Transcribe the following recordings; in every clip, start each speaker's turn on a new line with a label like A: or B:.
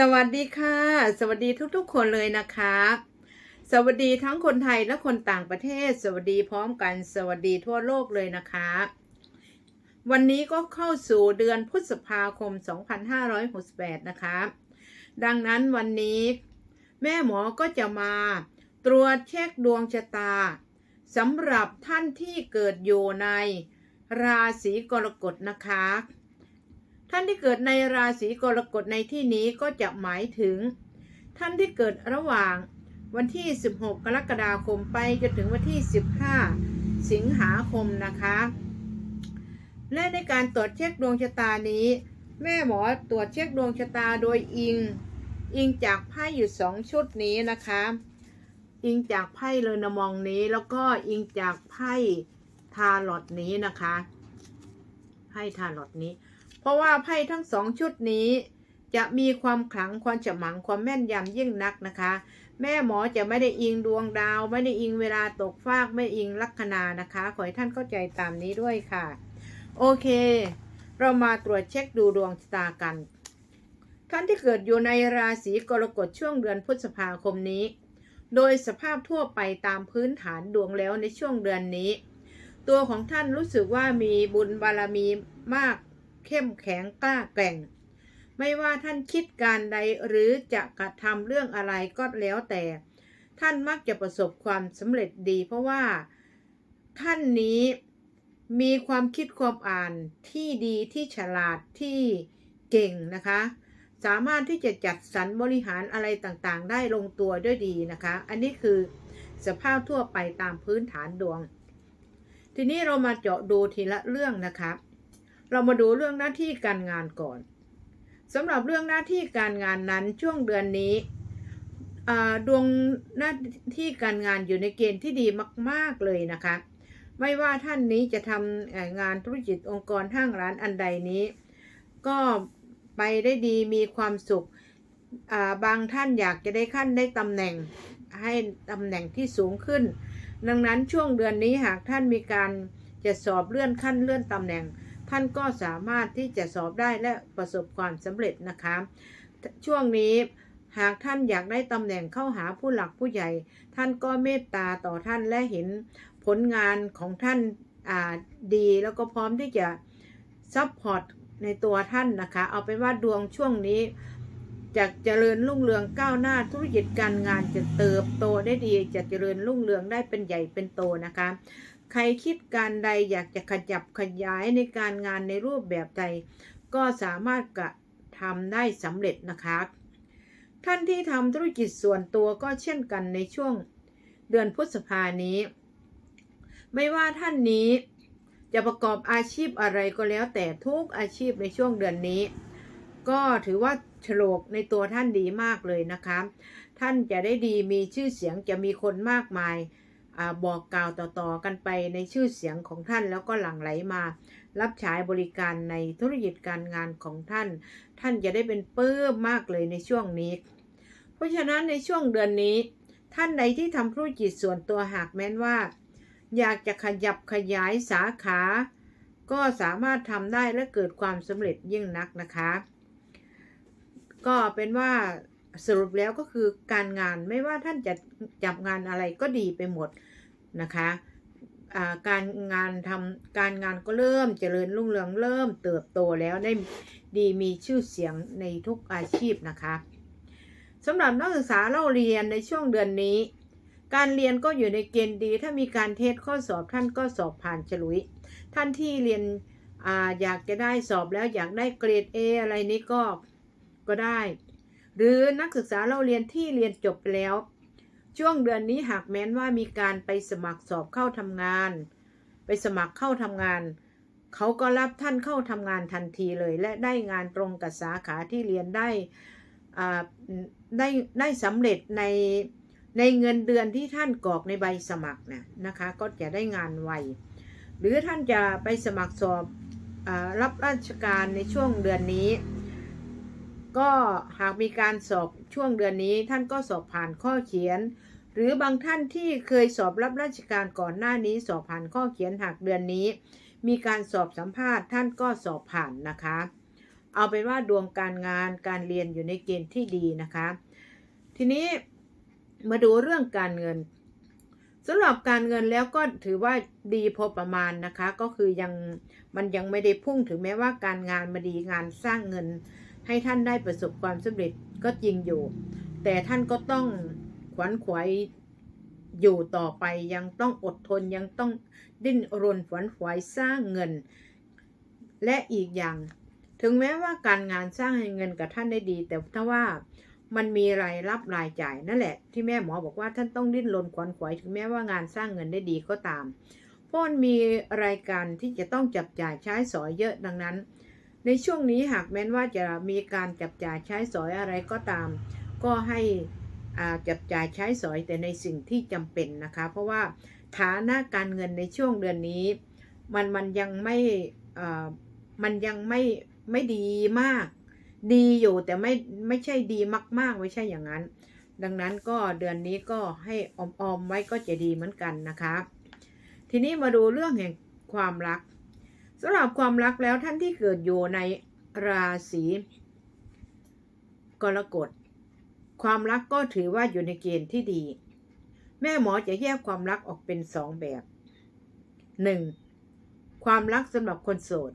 A: สวัสดีค่ะ สวัสดีทุกๆ คนเลยนะคะ สวัสดีทั้งคนไทยและคนต่างประเทศ สวัสดีพร้อมกัน สวัสดีทั่วโลกเลยนะคะ วันนี้ก็เข้าสู่เดือนพฤษภาคม 2568 นะคะ ดังนั้นวันนี้ แม่หมอก็จะมา ตรวจเช็คดวงชะตาสำหรับท่านที่เกิดอยู่ในราศีกรกฎนะคะ ท่านที่เกิดในราศีกรกฎในที่นี้ก็จะหมายถึง ท่านที่เกิดระหว่างวันที่ 16 กรกฎาคมไปจนถึงวันที่ 15 สิงหาคมนะคะ และในการตรวจเช็คดวงชะตานี้ แม่หมอตรวจเช็คดวงชะตาโดยอิง อิงจากไพ่อยู่สองชุดนี้นะคะ อิงจากไพ่เลนมองนี้แล้วก็อิงจากไพ่ทาลอตนี้นะคะไพ่ทาลอตนี้ ราะว่าไพ่ทั้งสองชุดนี้ จะมีความขลังความฉมังความแม่นยำยิ่งนักนะคะ แม่หมอจะไม่ได้อิงดวงดาว ไม่ได้อิงเวลาตกฟากไม่อิงลัคนานะคะ ขอให้ท่านเข้าใจตามนี้ด้วยค่ะ โอเค เรามาตรวจเช็คดูดวงชะตากัน ท่านที่เกิดอยู่ในราศีกรกฎช่วงเดือนพฤษภาคมนี้ โดยสภาพทั่วไปตามพื้นฐานดวงแล้วในช่วงเดือนนี้ ตัวของท่านรู้สึกว่ามีบุญบารมีมาก เข้มแข็งกล้าแกร่ง ไม่ว่าท่านคิดการใดหรือจะกระทำเรื่องอะไรก็แล้วแต่ ท่านมักจะประสบความสำเร็จดี เพราะว่าท่านนี้มีความคิดความอ่านที่ดีที่ฉลาดที่เก่งนะคะ สามารถที่จะจัดสรรบริหารอะไรต่างๆ ได้ลงตัวด้วยดีนะคะ อันนี้คือสภาพทั่วไปตามพื้นฐานดวง ทีนี้เรามาเจาะดูทีละเรื่องนะคะ เรามาดูเรื่องหน้าที่การงานก่อนสำหรับเรื่องหน้าที่การงานนั้นช่วงเดือนนี้ดวงหน้าที่การงานอยู่ในเกณฑ์ที่ดีมาก ๆเลยนะคะ ไม่ว่าท่านนี้จะทำงานธุรกิจองค์กรห้างร้านอันใดนี้ ก็ไปได้ดีมีความสุขบางท่านอยากจะได้ขั้นได้ตำแหน่งให้ตำแหน่งที่สูงขึ้น ดังนั้นช่วงเดือนนี้หากท่านมีการจะสอบเลื่อนขั้นเลื่อนตำแหน่ง ท่านก็สามารถที่จะสอบได้และประสบความสำเร็จนะคะ ช่วงนี้หากท่านอยากได้ตำแหน่งเข้าหาผู้หลักผู้ใหญ่ ท่านก็เมตตาต่อท่านและเห็นผลงานของท่านาดีแล้วก็พร้อมที่จะซัพพอร์ตในตัวท่านนะคะ เอาเป็นว่าดวงช่วงนี้จะเจริญรุ่งเรืองก้าวหน้าธุรกิจการงานจะเติบโตได้ดีจะเจริญรุ่งเรืองได้เป็นใหญ่เป็นโตนะคะ รคิดการใดอยากจะขยับขยายในการงานในรูปแบบใด ก็สามารถกระทำได้สำเร็จนะคะ ท่านที่ทำธุรกิจส่วนตัวก็เช่นกันในช่วงเดือนพฤษภานี้ ไม่ว่าท่านนี้จะประกอบอาชีพอะไรก็แล้วแต่ทุกอาชีพในช่วงเดือนนี้ ก็ถือว่าโฉลกในตัวท่านดีมากเลยนะคะ ท่านจะได้ดีมีชื่อเสียงจะมีคนมากมาย บอกกล่าวต่อๆกันไปในชื่อเสียงของท่านแล้วก็หลั่งไหลมา รับใช้บริการในธุรกิจการงานของท่าน ท่านจะได้เป็นปลื้มมากเลยในช่วงนี้ เพราะฉะนั้นในช่วงเดือนนี้ ท่านใดที่ทำธุรกิจส่วนตัวหากแม้นว่า อยากจะขยับขยายสาขา ก็สามารถทำได้และเกิดความสำเร็จยิ่งนักนะคะ ก็เป็นว่าสรุปแล้วก็คือการงานไม่ว่าท่านจะจับงานอะไรก็ดีไปหมด นะคะการงานทำการงานก็เริ่มเจริญรุ่งเรืองเริ่มเติบโตแล้วได้ดีมีชื่อเสียงในทุกอาชีพนะคะสำหรับนักศึกษาเล่าเรียนในช่วงเดือนนี้ การเรียนก็อยู่ในเกณฑ์ดี ถ้ามีการเทสข้อสอบท่านก็สอบผ่านฉลุย ท่านที่เรียนออยากจะได้สอบแล้วอยากได้เกรด A อะไรนี้ก็ก็ได้ หรือนักศึกษาเราเรียนที่เรียนจบไปแล้ว ช่วงเดือนนี้หากแม้นว่ามีการไปสมัครสอบเข้าทำงาน ไปสมัครเข้าทำงาน เขาก็รับท่านเข้าทำงานทันทีเลย และได้งานตรงกับสาขาที่เรียนได้ได้ได้สำเร็จในในเงินเดือนที่ท่านกรอกในใบสมัครนะนะคะ ก็จะได้งานไว หรือท่านจะไปสมัครสอบอรับราชการในช่วงเดือนนี้ ก็หากมีการสอบช่วงเดือนนี้ ท่านก็สอบผ่านข้อเขียน หรือบางท่านที่เคยสอบรับราชการก่อนหน้านี้สอบผ่านข้อเขียนหากเดือนนี้ มีการสอบสัมภาษณ์ท่านก็สอบผ่านนะคะ เอาเป็นว่าดวงการงานการเรียนอยู่ในเกณฑ์ที่ดีนะคะ ทีนี้มาดูเรื่องการเงินสำหรับการเงินแล้วก็ถือว่าดีพอประมาณนะคะ ก็คือยังมันยังไม่ได้พุ่งถึงแม้ว่าการงานมาดีงานสร้างเงิน ให้ท่านได้ประสบความสำเร็จก็จริงอยู่ แต่ท่านก็ต้อง ขวนขวายอยู่ต่อไปยังต้องอดทนยังต้องดิ้นรนขวนขวายสร้างเงิน และอีกอย่าง ถึงแม้ว่าการงานสร้างเงินกับท่านได้ดี แต่ถ้าว่ามันมีรายรับรายจ่ายนั่นแหละ ที่แม่หมอบอกว่าท่านต้องดิ้นรนขวนขวายถึงแม้ว่างานสร้างเงินได้ดีก็ตาม เพราะมันมีรายการที่จะต้องจับจ่ายใช้สอยเยอะดังนั้น ในช่วงนี้หากแม้นว่าจะมีการจับจ่ายใช้สอยอะไรก็ตาม ก็ให้ จับจ่ายใช้สอยแต่ในสิ่งที่จำเป็นนะคะ เพราะว่าฐานะการเงินในช่วงเดือนนี้ มันมันยังไม่อ่ามันยังไม่ไม่ดีมาก ดีอยู่แต่ไม่ไม่ใช่ดีมาก ๆ ไม่ใช่อย่างนั้น ดังนั้นก็เดือนนี้ก็ให้ออมๆไว้ก็จะดีเหมือนกันนะคะ ทีนี้มาดูเรื่องแห่งความรักสำหรับความรักแล้วท่านที่เกิดอยู่ในราศีกรกฎ ความรักก็ถือว่าอยู่ในเกณฑ์ที่ดี แม่หมอจะแยกความรักออกเป็นสองแบบ 1. ความรักสำหรับคนโสด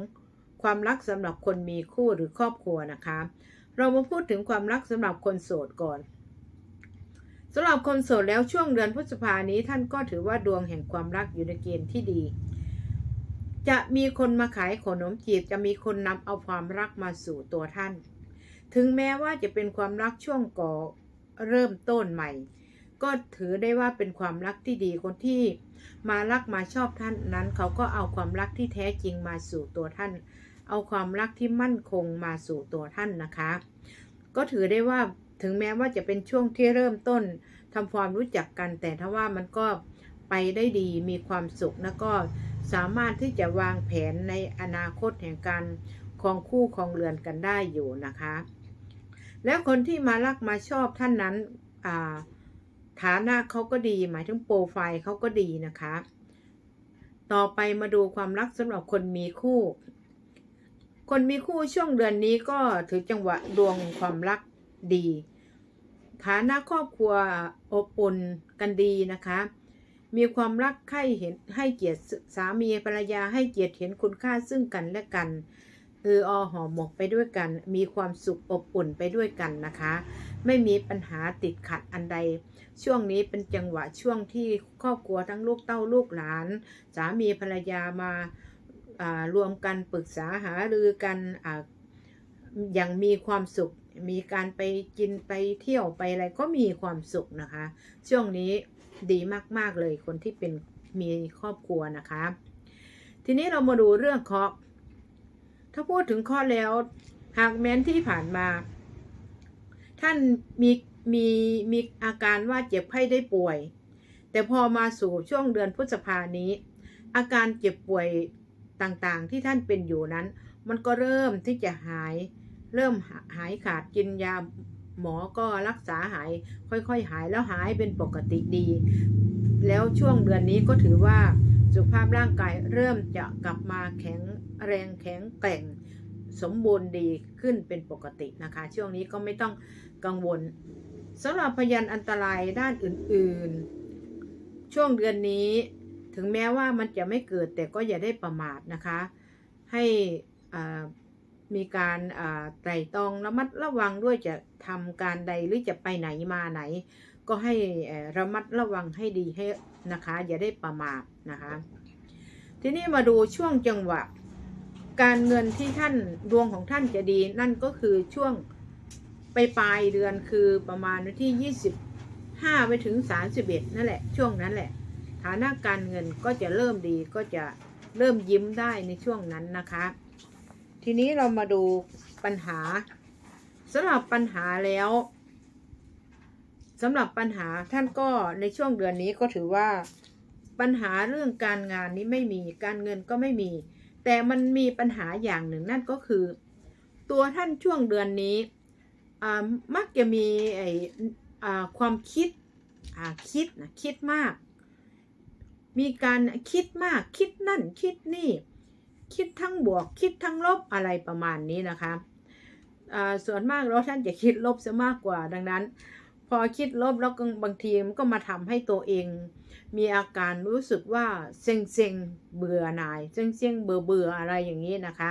A: 2. ความรักสำหรับคนมีคู่หรือครอบครัวนะคะ เรามาพูดถึงความรักสำหรับคนโสดก่อนสำหรับคนโสดแล้วช่วงเดือนพฤษภานี้ท่านก็ถือว่าดวงแห่งความรักอยู่ในเกณฑ์ที่ดี จะมีคนมาขายขนมจีบจะมีคนนำเอาความรักมาสู่ตัวท่าน ถึงแม้ว่าจะเป็นความรักช่วงก่อเริ่มต้นใหม่ ก็ถือได้ว่าเป็นความรักที่ดีคนที่มารักมาชอบท่านนั้น เขาก็เอาความรักที่แท้จริงมาสู่ตัวท่าน เอาความรักที่มั่นคงมาสู่ตัวท่านนะคะ ก็ถือได้ว่าถึงแม้ว่าจะเป็นช่วงที่เริ่มต้นทำความรู้จักกัน แต่ถ้าว่ามันก็ไปได้ดีมีความสุขแล้วก็สามารถที่จะวางแผนในอนาคตแห่งการครองคู่ครองเรือนกันได้อยู่นะคะ แล้วคนที่มารักมาชอบท่านนั้นฐานะเขาก็ดีหมายถึงโปรไฟล์เขาก็ดีนะคะ ต่อไปมาดูความรักสำหรับคนมีคู่ คนมีคู่ช่วงเดือนนี้ก็ถือจังหวะดวงความรักดีฐานะครอบครัวอบอุ่นกันดีนะคะ มีความรักใคร่เห็นให้เกียรติสามีภรรยาให้เกียรติเห็นคุณค่าซึ่งกันและกัน เอออหอมหมกไปด้วยกัน มีความสุขอบอุ่นไปด้วยกันนะคะ ไม่มีปัญหาติดขัดอันใด ช่วงนี้เป็นจังหวะช่วงที่ครอบครัวทั้งลูกเต้าลูกหลาน สามีภรรยามาารวมกันปรึกษาหารือกันออย่างมีความสุข มีการไปกินไปเที่ยวไปอะไรก็มีความสุขนะคะ ช่วงนี้ดีมาก ๆ เลยคนที่เป็นมีครอบครัวนะคะ ทีนี้เรามาดูเรื่องเคาะ ถ้าพูดถึงเคราะห์แล้ว หากแม้นที่ผ่านมา ท่านมีมีมีอาการว่าเจ็บไข้ได้ป่วย แต่พอมาสู่ช่วงเดือนพฤษภานี้ อาการเจ็บป่วยต่างๆ ที่ท่านเป็นอยู่นั้น มันก็เริ่มที่จะหาย เริ่มหายขาดกินยาหมอก็รักษาหาย ค่อยๆหายแล้วหายเป็นปกติดี แล้วช่วงเดือนนี้ก็ถือว่า สุขภาพร่างกายเริ่มจะกลับมาแข็งแรงแข็งแกร่งสมบูรณ์ดีขึ้นเป็นปกตินะคะ ช่วงนี้ก็ไม่ต้องกังวลสำหรับพยานอันตรายด้านอื่นๆ ช่วงเดือนนี้ถึงแม้ว่ามันจะไม่เกิดแต่ก็อย่าได้ประมาทนะคะ ให้มีการไตร่ตรองระมัดระวังด้วยจะทำการใดหรือจะไปไหนมาไหน ก็ให้ระมัดระวังให้ดีให้ นะคะ อย่าได้ประมาทนะคะ ทีนี้มาดูช่วงจังหวะ การเงินที่ท่านดวงของท่านจะดี นั่นก็คือช่วงไปปลายเดือนคือประมาณวันที่ 25 ไปถึง 31 นั่นแหละ ช่วงนั้นแหละ ฐานะการเงินก็จะเริ่มดีก็จะเริ่มยิ้มได้ในช่วงนั้นนะคะ ทีนี้เรามาดูปัญหาสำหรับปัญหาแล้ว สำหรับปัญหาท่านก็ในช่วงเดือนนี้ก็ถือว่าปัญหาเรื่องการงานนี้ไม่มีการเงินก็ไม่มี แต่มันมีปัญหาอย่างหนึ่งนั่นก็คือ ตัวท่านช่วงเดือนนี้มักจะมีไอความคิดคิดนะคิดมาก มีการคิดมากคิดนั่นคิดนี่ คิดทั้งบวกคิดทั้งลบอะไรประมาณนี้นะคะส่วนมากแล้วท่านจะคิดลบซะมากกว่าดังนั้น พอคิดลบแล้วบางทีมันก็มาทำให้ตัวเอง มีอาการรู้สึกว่าเซ็งเซ็งเบื่อหน่ายเซ็งเซ็งเบื่อเบื่ออะไรอย่างนี้นะคะ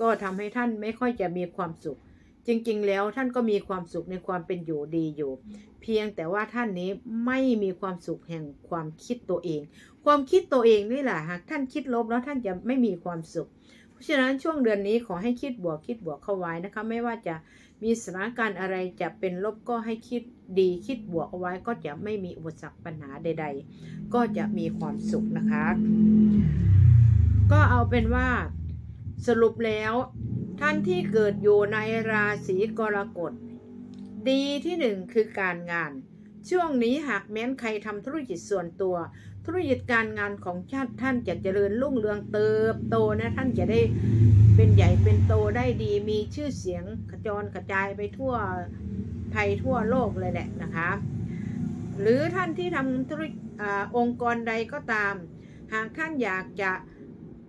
A: ก็ทำให้ท่านไม่ค่อยจะมีความสุข จริง ๆ แล้วท่านก็มีความสุขในความเป็นอยู่ดีอยู่ เพียงแต่ว่าท่านนี้ไม่มีความสุขแห่งความคิดตัวเอง ความคิดตัวเองนี่แหละหากท่านคิดลบแล้วท่านจะไม่มีความสุข ราะฉะนั้นช่วงเดือนนี้ขอให้คิดบวกคิดบวกเข้าไว้นะคะ ไม่ว่าจะมีสถานการณ์อะไรจะเป็นลบก็ให้คิดดีคิดบวกเอาไว้ก็จะไม่มีอุปสรรคปัญหาใด ๆ ก็จะมีความสุขนะคะ ก็เอาเป็นว่าสรุปแล้วท่านที่เกิดอยู่ในราศีกรกฎ ดีที่หนึ่งคือการงาน ช่วงนี้หากแม้นใครทำธุรกิจส่วนตัว ธุรกิจการงานของชาติท่านจะเจริญรุ่งเรืองเติบโตนะท่านจะได้เป็นใหญ่เป็นโตได้ดีมีชื่อเสียงกระจรกระจายไปทั่วไทยทั่วโลกเลยแหละนะคะ หรือท่านที่ทำธุรกิจองค์กรใดก็ตาม หากท่านอยากจะ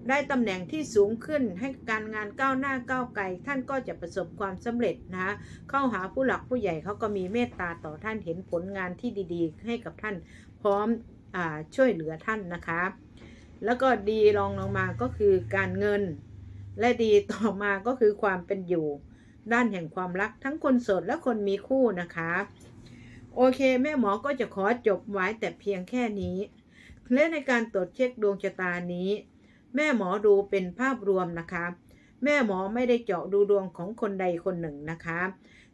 A: ได้ตำแหน่งที่สูงขึ้นให้การงานก้าวหน้าก้าวไกลท่านก็จะประสบความสำเร็จนะคะเข้าหาผู้หลักผู้ใหญ่เขาก็มีเมตตาต่อท่านเห็นผลงานที่ดี ๆ ให้กับท่านพร้อม ช่วยเหลือท่านนะคะ แล้วก็ดีรองลงมาก็คือการเงิน และดีต่อมาก็คือความเป็นอยู่ ด้านแห่งความรักทั้งคนโสดและคนมีคู่นะคะ โอเค แม่หมอก็จะขอจบไว้แต่เพียงแค่นี้ และในการตรวจเช็คดวงชะตานี้ แม่หมอดูเป็นภาพรวมนะคะ แม่หมอไม่ได้เจาะดูดวงของคนใดคนหนึ่งนะคะ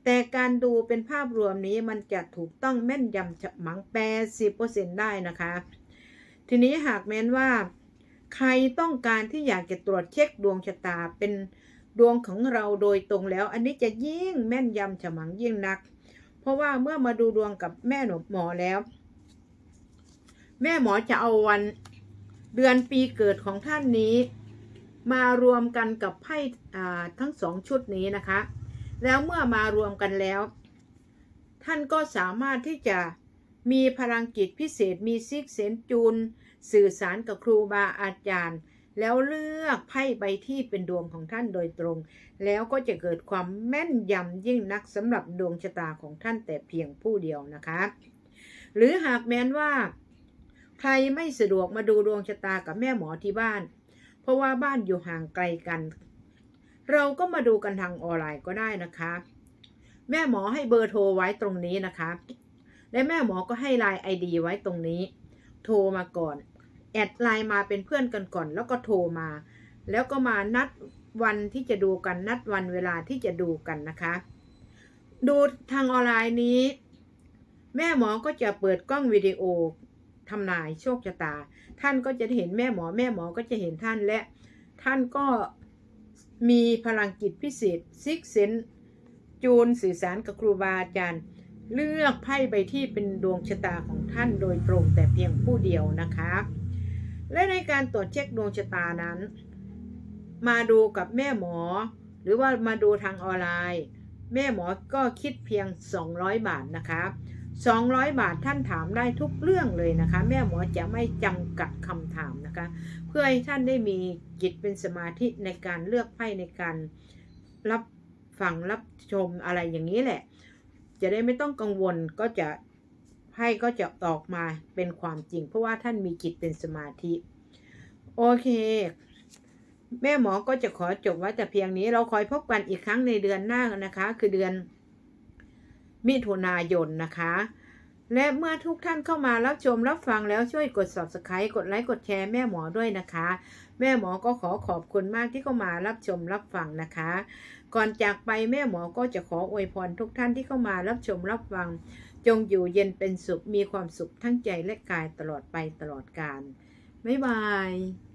A: แต่การดูเป็นภาพรวมนี้มันจะถูกต้องแม่นยำฉมังแปดสิบเปอร์เซ็นได้นะคะ ทีนี้หากแม้นว่า ใครต้องการที่อยากจะตรวจเช็คดวงชะตาเป็นดวงของเราโดยตรงแล้ว อันนี้จะยิ่งแม่นยำฉมังยิ่งนัก เพราะว่าเมื่อมาดูดวงกับแม่หนหมอแล้ว แม่หมอจะเอาวันเดือนปีเกิดของท่านนี้ มารวมกันกับไพ่ทั้งสองชุดนี้นะคะ แล้วเมื่อมารวมกันแล้ว ท่านก็สามารถที่จะมีพลังจิตพิเศษมีซิกเซนจูน สื่อสารกับครูบาอาจารย์ แล้วเลือกไพ่ใบที่เป็นดวงของท่านโดยตรง แล้วก็จะเกิดความแม่นยำยิ่งนักสำหรับดวงชะตาของท่านแต่เพียงผู้เดียวนะคะ หรือหากแม้นว่า ใครไม่สะดวกมาดูดวงชะตากับแม่หมอที่บ้าน เพราะว่าบ้านอยู่ห่างไกลกัน เราก็มาดูกันทางออนไลน์ก็ได้นะคะ แม่หมอให้เบอร์โทรไว้ตรงนี้นะคะ และแม่หมอก็ให้ไลน์ไอดีไว้ตรงนี้ โทรมาก่อน แอดไลน์มาเป็นเพื่อนกันก่อน แล้วก็โทรมา แล้วก็มานัดวันที่จะดูกันนัดวันเวลาที่จะดูกันนะคะ ดูทางออนไลน์นี้ แม่หมอก็จะเปิดกล้องวิดีโอทำนายโชคชะตา ท่านก็จะเห็นแม่หมอแม่หมอก็จะเห็นท่านและท่านก็ มีพลังจิตพิเศษซิกเซนจูนสื่อสารกับครูบาอาจารย์ เลือกไพ่ใบที่เป็นดวงชะตาของท่านโดยตรงแต่เพียงผู้เดียวนะคะ และในการตรวจเช็คดวงชะตานั้น มาดูกับแม่หมอ หรือว่ามาดูทางออนไลน์ แม่หมอก็คิดเพียง 200 บาทนะคะ 200 บาทท่านถามได้ทุกเรื่องเลยนะคะ แม่หมอจะไม่จำกัดคำถามนะคะ เพื่อให้ท่านได้มีจิตเป็นสมาธิในการเลือกไพ่ในการรับฟังรับชมอะไรอย่างนี้แหละ จะได้ไม่ต้องกังวลก็จะไพ่ก็จะออกมาเป็นความจริง เพราะว่าท่านมีจิตเป็นสมาธิ โอเค แม่หมอก็จะขอจบไว้แต่เพียงนี้เราคอยพบกันอีกครั้งในเดือนหน้านะคะ คือเดือน มิถุนายนนะคะ และเมื่อทุกท่านเข้ามารับชมรับฟังแล้วช่วยกด subscribe กดไลค์กดแชร์แม่หมอด้วยนะคะ แม่หมอก็ขอขอบคุณมากที่เข้ามารับชมรับฟังนะคะ ก่อนจากไปแม่หมอก็จะขออวยพรทุกท่านที่เข้ามารับชมรับฟัง จงอยู่เย็นเป็นสุขมีความสุขทั้งใจและกายตลอดไปตลอดกาลบ๊ายบาย